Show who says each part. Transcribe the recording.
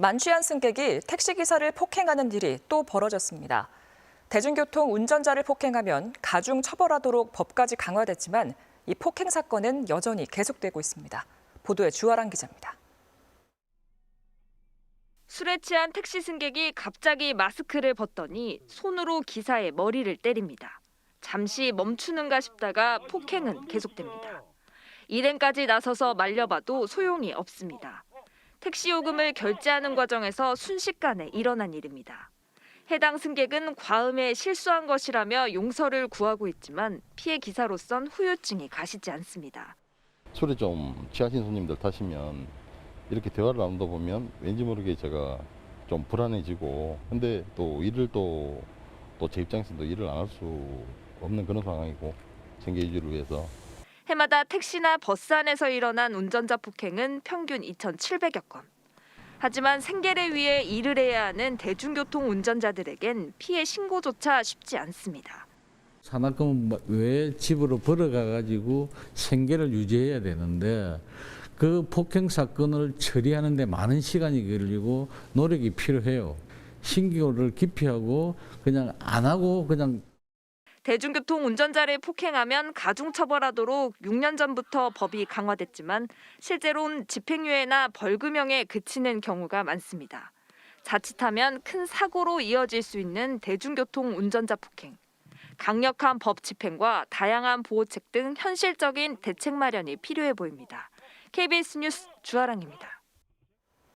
Speaker 1: 만취한 승객이 택시기사를 폭행하는 일이 또 벌어졌습니다. 대중교통 운전자를 폭행하면 가중 처벌하도록 법까지 강화됐지만 이 폭행 사건은 여전히 계속되고 있습니다. 보도에 주아랑 기자입니다.
Speaker 2: 술에 취한 택시 승객이 갑자기 마스크를 벗더니 손으로 기사의 머리를 때립니다. 잠시 멈추는가 싶다가 폭행은 계속됩니다. 일행까지 나서서 말려봐도 소용이 없습니다. 택시 요금을 결제하는 과정에서 순식간에 일어난 일입니다. 해당 승객은 과음에 실수한 것이라며 용서를 구하고 있지만 피해 기사로선 후유증이 가시지 않습니다.
Speaker 3: 술에 좀 취하신 손님들 타시면 이렇게 대화를 나누다 보면 왠지 모르게 제가 좀 불안해지고 근데 또 일을 또 또 제 입장에서도 일을 안 할 수 없는 그런 상황이고 생계 유지를 위해서
Speaker 2: 해마다 택시나 버스 안에서 일어난 운전자 폭행은 평균 2,700여 건. 하지만 생계를 위해 일을 해야 하는 대중교통 운전자들에겐 피해 신고조차 쉽지 않습니다.
Speaker 4: 산악금 외에 집으로 벌어가 가지고 생계를 유지해야 되는데 그 폭행 사건을 처리하는 데 많은 시간이 걸리고 노력이 필요해요. 신고를 기피하고 그냥 안 하고 그냥
Speaker 2: 대중교통 운전자를 폭행하면 가중처벌하도록 6년 전부터 법이 강화됐지만 실제로는 집행유예나 벌금형에 그치는 경우가 많습니다. 자칫하면 큰 사고로 이어질 수 있는 대중교통 운전자 폭행. 강력한 법 집행과 다양한 보호책 등 현실적인 대책 마련이 필요해 보입니다. KBS 뉴스 주아랑입니다.